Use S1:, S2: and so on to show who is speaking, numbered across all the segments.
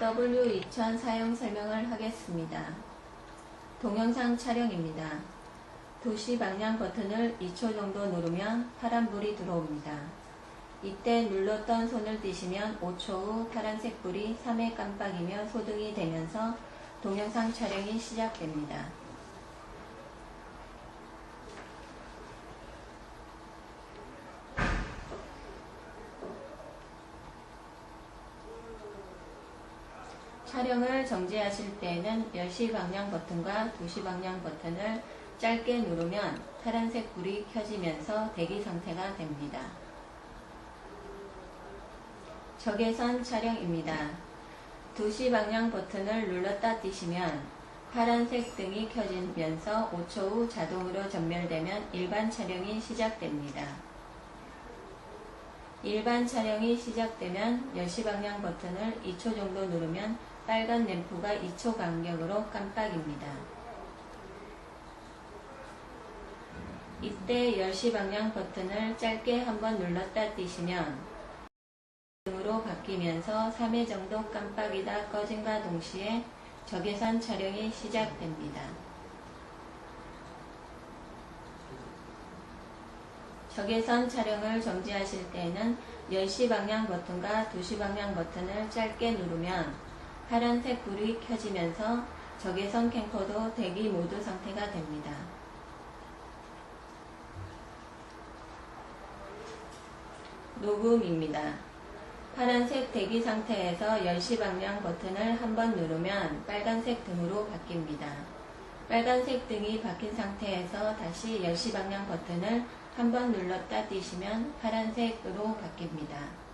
S1: W2000 사용 설명을 하겠습니다. 동영상 촬영입니다. 도시 방향 버튼을 2초 정도 누르면 파란불이 들어옵니다. 이때 눌렀던 손을 떼시면 5초 후 파란색 불이 3회 깜빡이며 소등이 되면서 동영상 촬영이 시작됩니다. 촬영을 정지하실 때는 10시 방향 버튼과 2시 방향 버튼을 짧게 누르면 파란색 불이 켜지면서 대기 상태가 됩니다. 적외선 촬영입니다. 2시 방향 버튼을 눌렀다 띄시면 파란색 등이 켜지면서 5초 후 자동으로 전멸되면 일반 촬영이 시작됩니다. 일반 촬영이 시작되면 10시 방향 버튼을 2초 정도 누르면 빨간 램프가 2초 간격으로 깜빡입니다. 이때 10시 방향 버튼을 짧게 한번 눌렀다 띄시면 등으로 바뀌면서 3회 정도 깜빡이다 꺼짐과 동시에 적외선 촬영이 시작됩니다. 적외선 촬영을 정지하실 때는 10시 방향 버튼과 2시 방향 버튼을 짧게 누르면 파란색 불이 켜지면서 적외선 캠코더 대기 모드 상태가 됩니다. 녹음입니다. 파란색 대기 상태에서 10시 방향 버튼을 한번 누르면 빨간색 등으로 바뀝니다. 빨간색 등이 바뀐 상태에서 다시 10시 방향 버튼을 한번 눌렀다 띄시면 파란색으로 바뀝니다.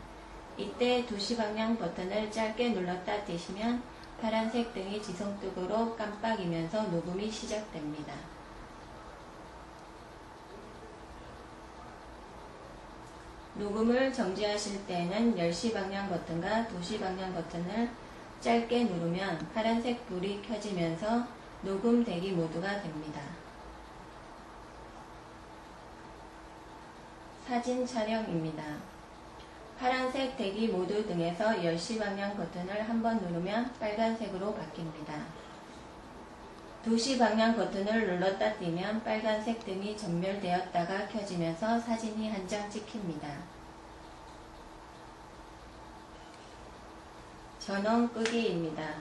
S1: 이때 2시 방향 버튼을 짧게 눌렀다 띄시면 파란색 등이 지성등으로 깜빡이면서 녹음이 시작됩니다. 녹음을 정지하실 때는 10시 방향 버튼과 2시 방향 버튼을 짧게 누르면 파란색 불이 켜지면서 녹음 대기 모드가 됩니다. 사진 촬영입니다. 파란색 대기 모드 등에서 10시 방향 버튼을 한 번 누르면 빨간색으로 바뀝니다. 2시 방향 버튼을 눌렀다 띄면 빨간색 등이 전멸되었다가 켜지면서 사진이 한 장 찍힙니다. 전원 끄기입니다.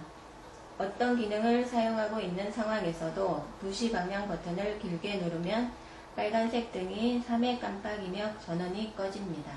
S1: 어떤 기능을 사용하고 있는 상황에서도 2시 방향 버튼을 길게 누르면 빨간색 등이 3회 깜빡이며 전원이 꺼집니다.